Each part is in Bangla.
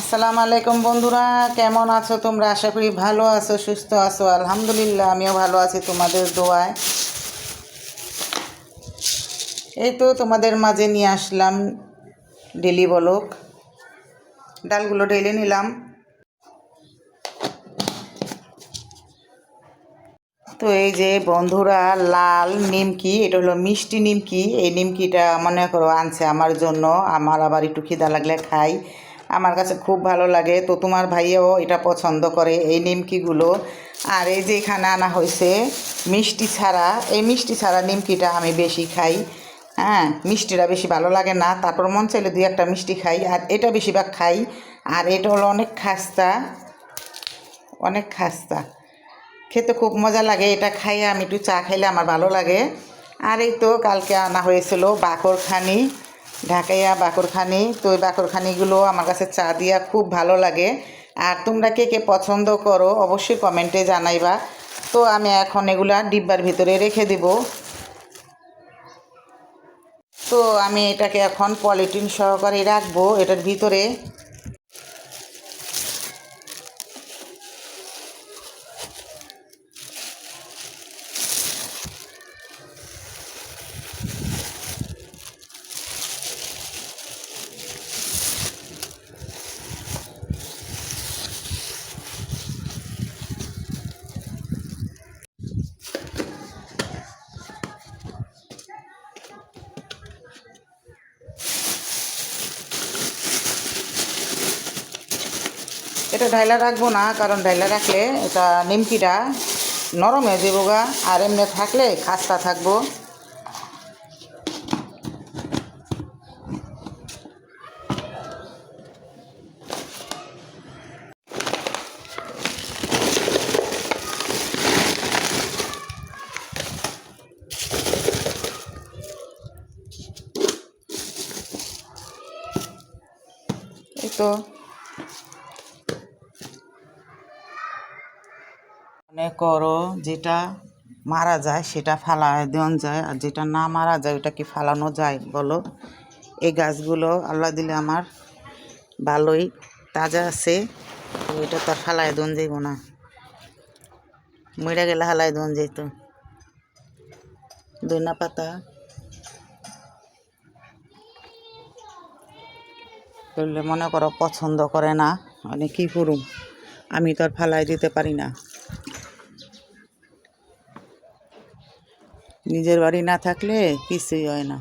আসসালামু আলাইকুম বন্ধুরা, কেমন আছো তোমরা? আশা করি ভালো আছো, সুস্থ আছো। আলহামদুলিল্লাহ, আমিও ভালো আছি তোমাদের দোয়ায়। এই তো তোমাদের মাঝে নিয়ে আসলাম ডেলি বলক। ডালগুলো ঢেলে নিলাম। তো এই যে বন্ধুরা, লাল নিমকি, এটা হলো মিষ্টি নিমকি। এই নিমকিটা মনে করো আনছে আমার জন্য। আমার আবার একটু খিদা লাগলে খাই। আমার কাছে খুব ভালো লাগে। তো তোমার ভাইয়াও এটা পছন্দ করে, এই নিমকিগুলো। আর এই যে এখানে আনা হয়েছে মিষ্টি ছাড়া, এই মিষ্টি ছাড়া নিমকিটা আমি বেশি খাই। হ্যাঁ মিষ্টিটা বেশি ভালো লাগে না, তারপর মন চাইলে দুই একটা মিষ্টি খাই। আর এটা বেশিরভাগ খাই। আর এটা হলো অনেক খাস্তা। অনেক খাস্তা। খেতে খুব মজা লাগে, এটা খাইয়ে আমি একটু চা খাইলে আমার ভালো লাগে। আর এই তো কালকে আনা হয়েছিল বাকরখানি। ঢাকাইয়া বাকরখানি। তো ওই বাকরখানিগুলো আমার কাছে চা দিয়া খুব ভালো লাগে। আর তোমরা কে কে পছন্দ করো অবশ্যই কমেন্টে জানাইবা। তো আমি এখন এগুলা ডিব্বার ভিতরে রেখে দিব। তো আমি এটাকে এখন পলিটিন সহকারে রাখব এটার ভিতরে। এটা ঢাইলা রাখব না, কারণ ঢাইলা রাখলে এটা নিমকিটা নরম হয়ে যাব গা। আর এমনি থাকলে খাস্তা থাকব এই তো মনে করো যেটা মারা যায় সেটা ফালায় দেওয়া যায়, আর যেটা না মারা যায় ওটা কি ফালানো যায় বলো? এই গাছগুলো আল্লাহ দিলে আমার ভালোই, তাজা আছে এটা তো আর ফালায় দন যাইব না। মরে গেলে হালায় দন যাইত। দইনা পাতা। করলে মনে করো পছন্দ করে না মানে কী করুম? আমি তো আর ফালাই দিতে পারি না। নিজের বাড়ি না থাকলে কিছুই হয় না।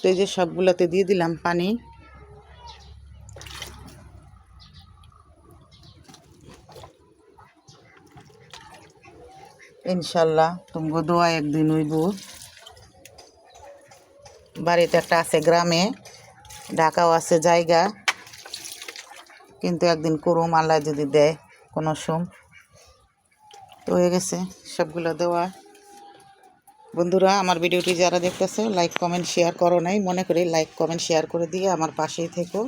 তো এই যে সবগুলোতে দিয়ে দিলাম পানি। ইনশাল্লাহ তুমি দোয়া একদিন হইব। বাড়িতে একটা আছে গ্রামে, ঢাকাও আছে জায়গা। কিন্তু একদিন করুম, আল্লাহ যদি দেয় কোনো সোম তো হয়ে গেছে সবগুলো দেওয়া বন্ধুরা, আমার ভিডিওটি যারা দেখতেছো লাইক কমেন্ট শেয়ার করো নাই। মনে করি লাইক কমেন্ট শেয়ার করে দিয়ে আমার পাশেই থেকো।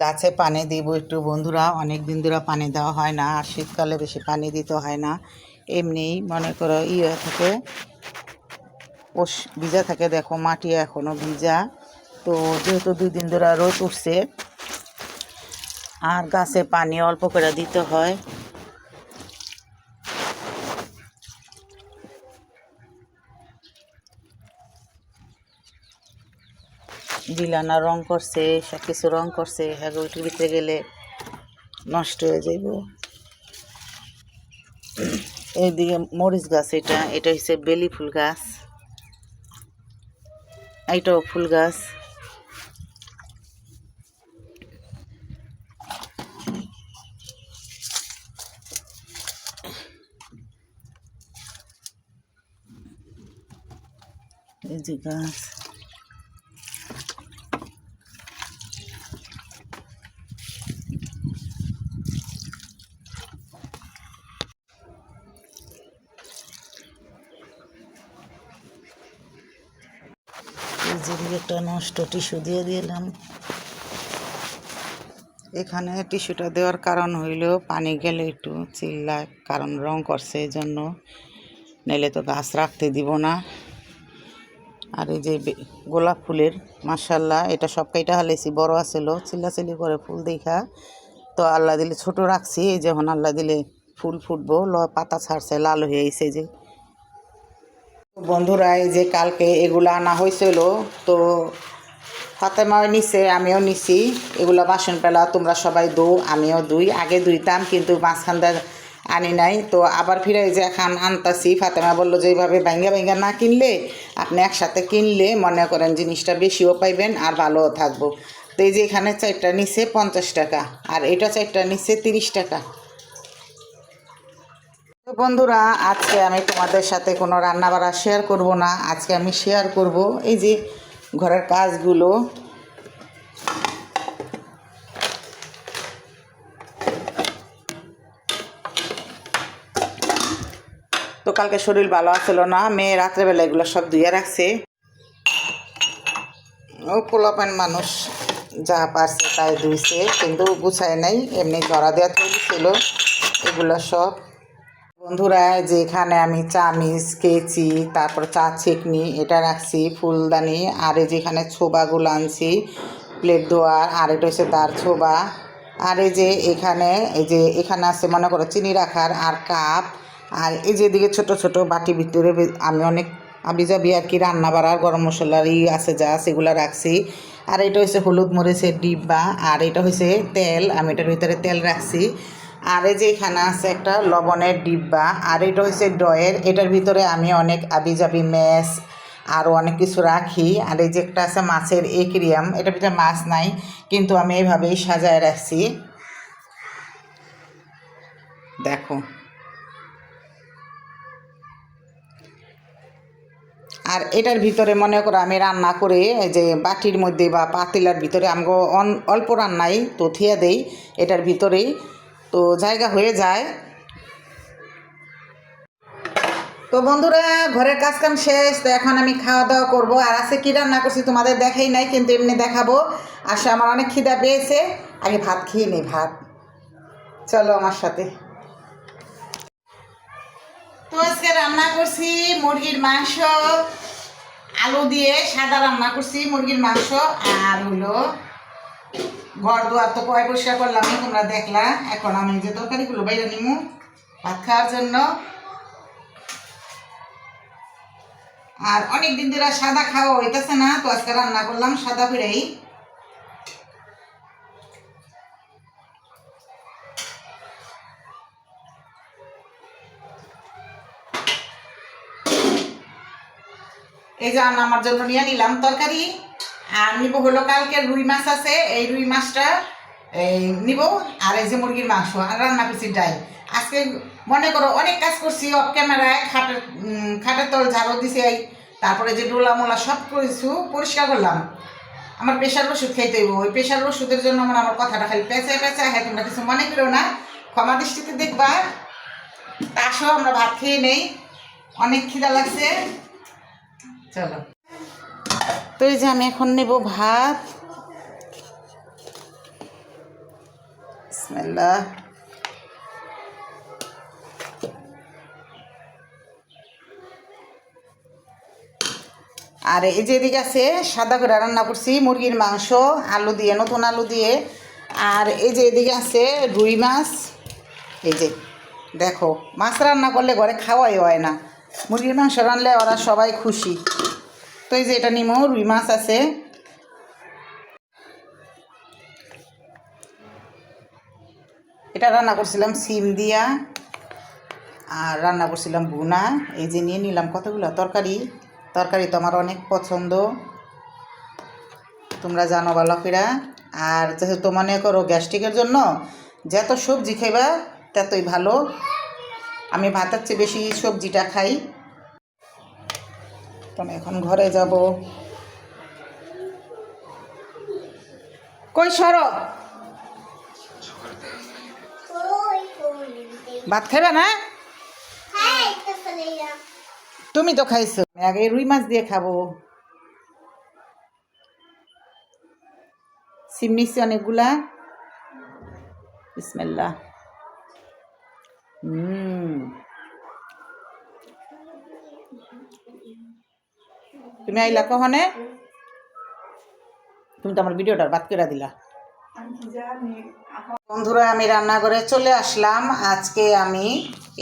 গাছে পানি দিব একটু বন্ধুরা অনেক দিন ধরে পানি দেওয়া হয় না, আর শীতকালে বেশি পানি দিতে হয় না। এমনিই মনে করো ইয়ে থাকে ওষ ভিজা থাকে, দেখো মাটি এখনও ভিজা। তো যেহেতু দুই দিন ধরে রোদ উঠছে, আর গাছে পানি অল্প করে দিতে হয়। দিলানা, রং করছে সব কিছু রং করছে হ্যাঁ ওইটির ভিতরে গেলে নষ্ট হয়ে যাইব। এইদিকে মরিচ গাছ এটা এটা হচ্ছে বেলি ফুল গাছ। এইটাও ফুল গাছ। এই যে গাছ। এই একটা নষ্ট টিস্যু দিয়ে দিলাম। এখানে টিস্যুটা দেওয়ার কারণ হইল পানি গেলে একটু চিল্লায়, কারণ রং করছে এই জন্য নাইলে তো গাছ রাখতে দিব না। আর এই যে গোলাপ ফুলের মার্শাল্লাহ এটা সব কাইটা হালাইছি, বড় আছিল, চিল্লাচিল্লি করে ফুল দেখা। তো আল্লাহ দিলে ছোট রাখছি, এই যে এখন আল্লাহ দিলে ফুল ফুটবো, ল, পাতা ছাড়ছে, লাল হয়ে আইছে যে। বন্ধুরা যে কালকে এগুলো আনা হয়েছিল তো ফাতেমাও নিছে, আমিও নিছি। এগুলো বাসন পেলা তোমরা সবাই দো, আমিও দুই। আগে দুইতাম কিন্তু মাঝখানটা আনি নাই। তো আবার ফিরে যে এখন আনতাছি, ফাতেমা বলল যে এইভাবে ভাঙ্গা ভাঙ্গা না কিনলে আপনি একসাথে কিনলে মনে করেন জিনিসটা বেশিও পাইবেন আর ভালোও থাকব। তো এই যে এখানে চারটা নিছে পঞ্চাশ টাকা, আর এটা চারটা নিচ্ছে তিরিশ টাকা। বন্ধুরা, আজকে আমি তোমাদের সাথে কোনো রান্না বাড়া শেয়ার করব না। আজকে আমি শেয়ার করব এই যে ঘরের কাজগুলো। তো কালকে শরীর ভালো আসলো না, মেয়ে রাত্রেবেলা এগুলো সব ধুয়ে রাখছে। ও পোলাপান মানুষ, যা পারছে তাই ধুইছে, কিন্তু গুছায় নাই, এমনি ধরা দেওয়া তৈরি ছিল, এগুলো সব বন্ধুরা যেখানে আমি চামিচ, কেচি, তারপর চা ছেকনি, এটা রাখছি, ফুলদানি, আর এই যেখানে ছোবাগুলো আনছি, প্লেট ধোয়ার আর এটা হচ্ছে তার ছোবা। আর এই যে এখানে, এই যে এখানে আছে, মনে করো, চিনি রাখার, আর কাপ, আর এই যে এদিকে ছোট ছোট বাটি ভিতরে আমি অনেক আবিজাবি আর কি রান্না বাড়ার গরম মশলার ই আছে যা, সেগুলো রাখছি। আর এটা হচ্ছে হলুদ মরিচের ডিব্বা, আর এটা হচ্ছে তেল, আমি এটার ভিতরে তেল রাখছি। আর এই যে এখানে আছে একটা লবণের ডিব্বা, আর এটা হচ্ছে ডয়ের, এটার ভিতরে আমি অনেক আবিজাবি ম্যাশ আরও অনেক কিছু রাখি। আর এই যে একটা আছে মাছের একুরিয়াম, এটার ভিতরে মাছ নাই, কিন্তু আমি এইভাবেই সাজায় রাখছি। দেখো। আর এটার ভিতরে মনে করো আমি রান্না করে, এই যে বাটির মধ্যে বা পাতিলার ভিতরে আমগো অল্প রান্নাই তো থিয়া দেই, এটার ভিতরেই। তো জায়গা হয়ে যায়। তো বন্ধুরা, ঘরের কাজ কাম শেষ, তো এখন আমি খাওয়া দাওয়া করব। আর আছে কি রান্না করছি তোমাদের দেখাই নাই, কিন্তু এমনি দেখাবো। আসে আমার অনেক খিদা পেয়েছে। আগে ভাত খেয়ে নেই, ভাত। চলো আমার সাথে। তো আজকে রান্না করছি মুরগির মাংস, আলু দিয়ে সাদা রান্না করছি, মুরগির মাংস আর হলো ঘর দুয়ার তো পয় পরিষ্কার করলামই তোমরা দেখলা। এখন আমি যে তরকারিগুলো বাইরে নিমু, ভাত খাওয়ার জন্য। আর অনেক দিন ধরে সাদা খাওয়া হইতেছে না, তো আজকে রান্না করলাম সাদা ফিরেই এই যে আমি আমার জন্য নিয়ে নিলাম তরকারি। আর নিব হলো কালকে রুই মাছ আছে, এই রুই মাছটা, এই নিব, আর এই যে মুরগির মাংস, আর রান্না করছি ডাই আজকে মনে করো অনেক কাজ করছি অফ ক্যামেরায় খাটের খাটের তল ঝাড়ু দিছি এই, তারপরে যে ডোলা মোলা সব কিছু পরিষ্কার করলাম। আমার প্রেশার ওষুধ খাইতে হইব, ওই প্রেশার ওষুধের জন্য আমার আমার কথাটা খালি পেঁচে পেঁচে হ্যাঁ তোমরা কিছু মনে করো না, ক্ষমা দৃষ্টিতে দেখবা। তা আমরা ভাত খেয়ে নেই, অনেক খিদা লাগছে। চলো। তো এই যে আমি এখন নেব ভাত। আর এই যে এদিকে আছে, সাদা করে রান্না করছি, মুরগির মাংস, আলু দিয়ে, নতুন আলু দিয়ে। আর এই যে এদিকে আছে রুই মাছ। এই যে, দেখো, মাছ রান্না করলে ঘরে খাওয়াই হয় না। মুরগির মাংস রানলে ওরা সবাই খুশি। তো এই যে এটা নিমো, রুই মাছ আছে। এটা রান্না করছিলাম সিম দিয়া, আর রান্না করছিলাম ভুনা। এই যে নিয়ে নিলাম কতগুলো? তরকারি। তরকারি তো আমার অনেক পছন্দ। তোমরা জানো বালকেরা। আর যেহেতু মনে করো গ্যাস্ট্রিকের জন্য যত সবজি খাইবা, ততই ভালো। আমি ভাতের চেয়ে বেশি সবজিটা খাই। তো আমি এখন ঘরে যাব। কই সর। ভাত খাইবা না? তুমি তো খাইছো। আগে রুই মাছ দিয়ে খাব। সিম নিচ্ছি অনেকগুলা। বিসমিল্লাহ। হুম। তুমি আইলা কখনে? তুমি তো আমার ভিডিওটার বাদ করে দিলা। বন্ধুরা, আমি রান্নাঘরে চলে আসলাম। আজকে আমি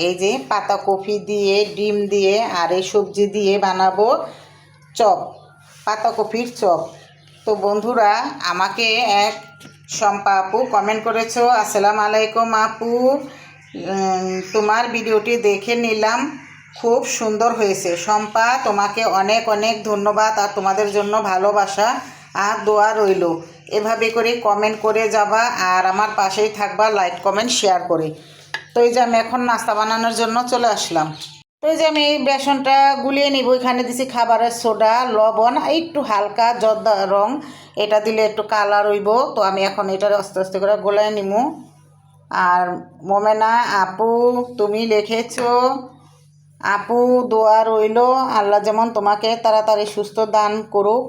এই যে পাতাকপি দিয়ে, ডিম দিয়ে আর এই সবজি দিয়ে বানাবো চপ, পাতা পাতাকপির চপ। তো বন্ধুরা, আমাকে এক শম্পা আপু কমেন্ট করেছ, আসসালামু আলাইকুম আপু। তোমার ভিডিওটি দেখে নিলাম। খুব সুন্দর হয়েছে। শম্পা, তোমাকে অনেক অনেক ধন্যবাদ আর তোমাদের জন্য ভালোবাসা আর দোয়া রইল। এভাবে করে কমেন্ট করে যাবা আর আমার পাশেই থাকবা লাইক কমেন্ট শেয়ার করে। তো এই যে আমি এখন নাস্তা বানানোর জন্য চলে আসলাম। তো এই যে আমি এই বেসনটা গুলিয়ে নিব, এখানে দিছি খাবারের সোডা, লবণ, একটু হালকা জর্দা রং। এটা দিলে একটু কালার হইব। তো আমি এখন এটা আস্তে আস্তে করে গোলায় নিমু। আর মোমেনা আপু, তুমি লিখেছো আপু, দোয়া রইল। আল্লাহ যেমন তোমাকে তাড়াতাড়ি সুস্থ দান করুক।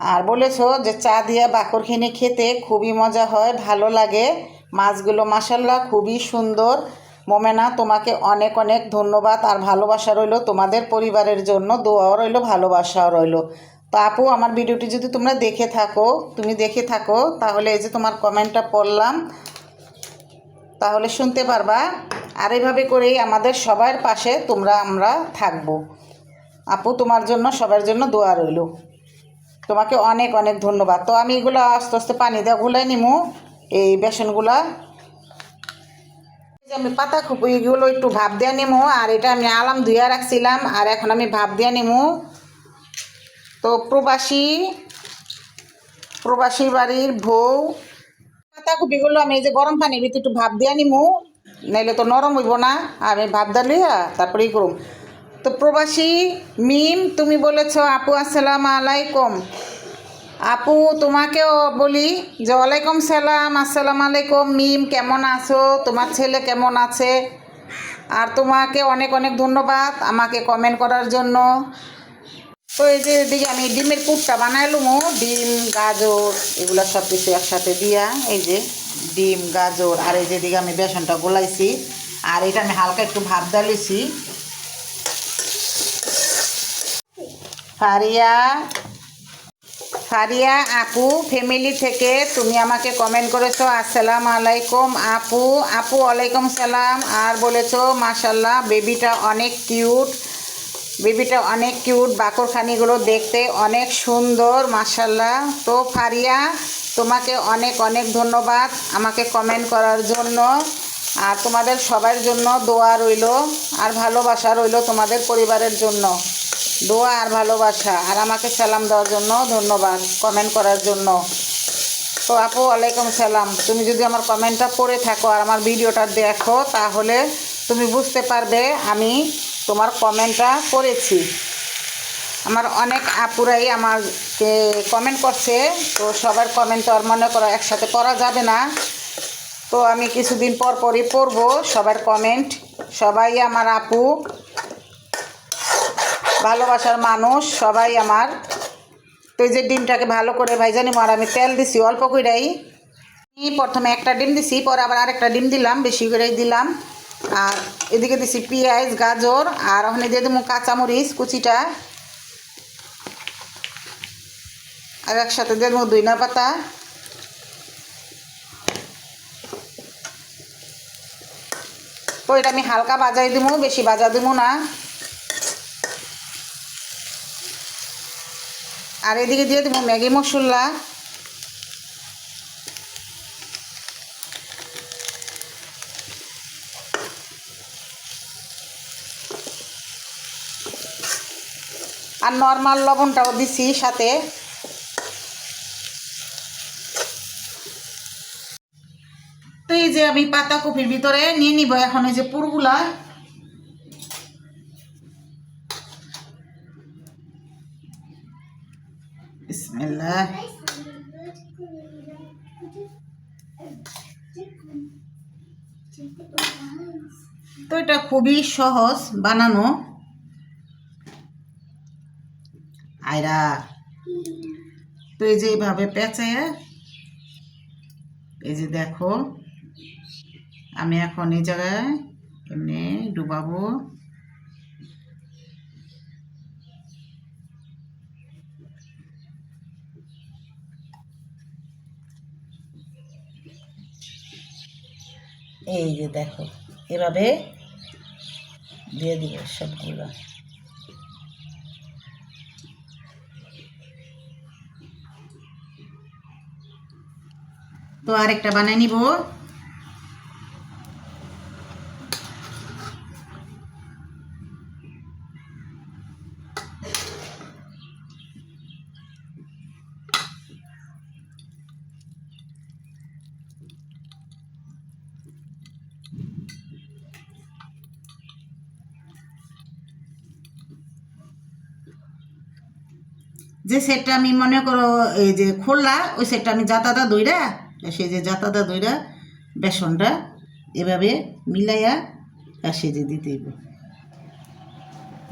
আর বলেছ যে চা দিয়ে বাকরখিনি খেতে খুবই মজা হয়, ভালো লাগে। মাছগুলো মাসাল্লাহ খুবই সুন্দর। মোমেনা, তোমাকে অনেক অনেক ধন্যবাদ। আর ভালোবাসা রইল তোমাদের পরিবারের জন্য, দোয়াও রইল, ভালোবাসাও রইল। তো আপু, আমার ভিডিওটি যদি তোমরা দেখে থাকো, তুমি দেখে থাকো, তাহলে এই যে তোমার কমেন্টটা পড়লাম, তাহলে শুনতে পারবা। আর এইভাবে করেই আমাদের সবার পাশে তোমরা, আমরা থাকব। আপু, তোমার জন্য, সবার জন্য দোয়া রইল। তোমাকে অনেক অনেক ধন্যবাদ। তো আমি এগুলো আস্তে আস্তে পানি দেওয়া গুলাই নিমু। এই বেসনগুলা। আমি পাতা এগুলো একটু ভাপ দেওয়া নিমু, আর এটা আমি আলাম ধুইয়া রাখছিলাম, আর এখন আমি ভাপ দেওয়া নিমু। তো প্রবাসী প্রবাসী বাড়ির বউ পাতাকপিগুলো আমি এই যে গরম পানির ভিতরে একটু ভাপ দিয়ে নিমু। নাইলে তো নরম হইব না আমি ভাপ দালিয়া তারপরে ই করুম। তো প্রবাসী, মিম, তুমি বলেছ, আপু, আসসালাম আলাইকুম। আপু, তোমাকেও বলি যে, ওয়ালাইকুম সালাম, আসসালাম আলাইকুম। মিম, কেমন আছো? তোমার ছেলে কেমন আছে? আর তোমাকে অনেক অনেক ধন্যবাদ আমাকে কমেন্ট করার জন্য। তো এই যে এদিকে আমি ডিমের পুরটা বানাইলুমো, ডিম, গাজর, এগুলো সব কিছু একসাথে দিয়া, এই যে। ডিম, গাজর, আর এই যে এদিকে আমি বেসনটা গোলাইছি, আর এটা আমি হালকা একটু ভাত ডালিছি ফারিয়া ফারিয়া আপু ফ্যামিলি থেকে তুমি আমাকে কমেন্ট করেছ, আসসালাম আলাইকুম আপু। আপু, ওয়ালাইকুম সালাম। আর বলেছ মাশাল্লাহ বেবিটা অনেক কিউট বেবিটা অনেক কিউট বাকরখানিগুলো দেখতে অনেক সুন্দর মাশাল্লাহ তো ফারিয়া তোমাকে অনেক অনেক ধন্যবাদ আমাকে কমেন্ট করার জন্য। আর তোমাদের সবার জন্য দোয়া রইল আর ভালোবাসা রইল তোমাদের পরিবারের জন্য। দোয়া আর ভালোবাসা আর আমাকে সালাম দেওয়ার জন্য ধন্যবাদ কমেন্ট করার জন্য। তো আপু ওয়ালাইকুম সালাম। তুমি যদি আমার কমেন্টটা পড়ে থাকো আর আমার ভিডিওটা দেখো তাহলে তুমি বুঝতে পারবে আমি তোমার কমেন্টটা করেছি আমার অনেক আপুরাই আমাকে কমেন্ট করছে, তো সবার কমেন্ট তো আর মনে করো একসাথে করা যাবে না। তো আমি কিছুদিন পর পরই পড়ব সবার কমেন্ট সবাই আমার আপু, ভালোবাসার মানুষ, সবাই আমার। তো এই যে ডিমটাকে ভালো করে ভাইজানি আর আমি তেল দিছি অল্প করেই প্রথমে একটা ডিম দিছি, পরে আবার আরেকটা ডিম দিলাম, বেশি করেই দিলাম। আর এদিকে দিছি পেঁয়াজ, গাজর, আর ওখানে দিয়ে দেবো কাঁচামরিচ কুচিটা। আর একসাথে দেবো দুইনা পাতা তো এটা আমি হালকা বাজাই দিব বেশি বাজা দিব না। আর এদিকে দিয়ে দেবো ম্যাগি মশলা। আর নর্মাল লবণটাও দিছি সাথে তো এই যে আমি পাতাকপির ভিতরে নিয়ে নিব এখন এই যে পুরগুলা। তো এটা খুবই সহজ বানানো। আয়রা। তো এই যে এইভাবে পেঁচায় এই যে দেখো। আমি এখন এই জায়গায় এমনি ডুবাবো। এই যে দেখো, এভাবে দিয়ে দিব সবগুলো। তো আরেকটা বানিয়ে নিব। সেটটা আমি মনে করো, এই যে খোলা, ওই সেটটা আমি জাতাদা দইরা সেই যে জাতাদা দইরা, বেসনটা এভাবে মিলাইয়া সেজে দিতে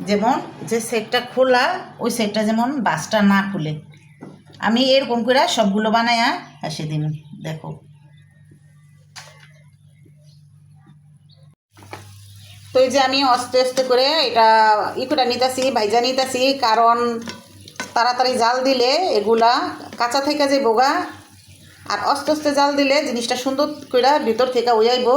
যেমন যে সেটটা খোলা, ওই সেটটা যেমন বাসটা না খুলে। আমি এরকম করে সবগুলো বানাইয়া হাসে দিন দেখো। তো এই যে আমি আস্তে আস্তে করে এটা ই করে নিতেছি বাইজা নিতেছি, কারণ তাড়াতাড়ি জাল দিলে এগুলা কাঁচা থেকে যে বোগা আর আস্তে অস্তে জাল দিলে জিনিসটা সুন্দর করে ভিতর থেকে উইয়াইব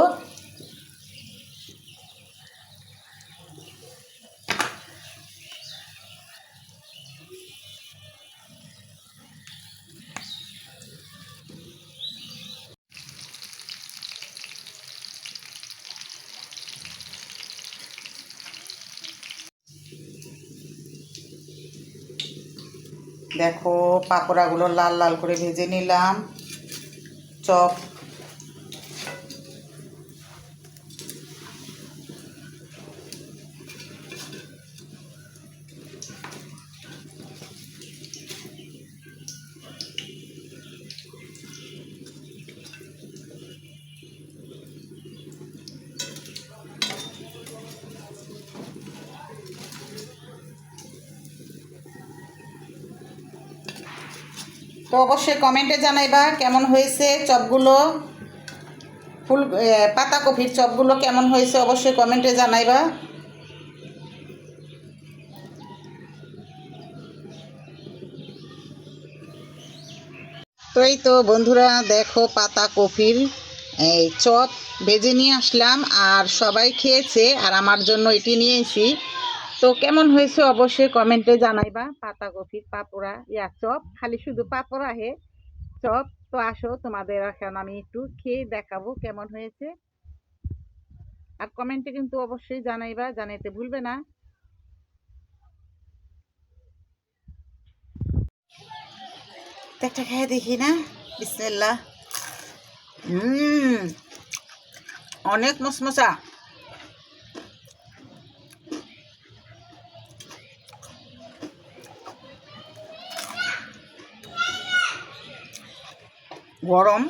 দেখো পাকোড়াগুলো লাল লাল করে ভেজে নিলাম। চপ তো অবশ্যই কমেন্টে জানাইবা কেমন হয়েছে চপগুলো, ফুল পাতাকপির চপগুলো কেমন হয়েছে অবশ্যই কমেন্টে জানাইবা। তো এই তো বন্ধুরা দেখো পাতা কপির এই চপ ভেজে নিয়ে আসলাম আর সবাই খেয়েছে আর আমার জন্য এটি নিয়ে এসি তো কেমন হয়েছে অবশ্যই কমেন্টে জানাইবা। পাতা কপির পাপড়া, ইয়া চপ, খালি শুধু পাপড়া হে। চপ, তো আসো তোমাদের এখন আমি একটু খেয়ে দেখাবো কেমন হয়েছে। আর কমেন্টে কিন্তু অবশ্যই জানাইবা, জানাইতে ভুলবে না। একটা খেয়ে দেখি না। বিসমিল্লাহ। হুম অনেক মশমশা। গরম।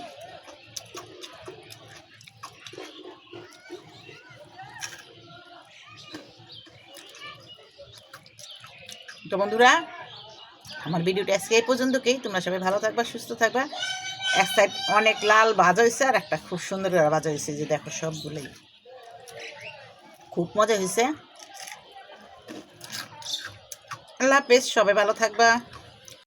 তো বন্ধুরা, আমার ভিডিওটা আজকে এই পর্যন্ত পর্যন্তকেই। তোমরা সবাই ভালো থাকবা, সুস্থ থাকবা। এক সাইড অনেক লাল ভাজা হয়েছে আর একটা খুব সুন্দর ভাজা হয়েছে যে দেখো সবগুলোই। খুব মজা হয়েছে। আল্লাহ হাফেজ, সবাই ভালো থাকবা।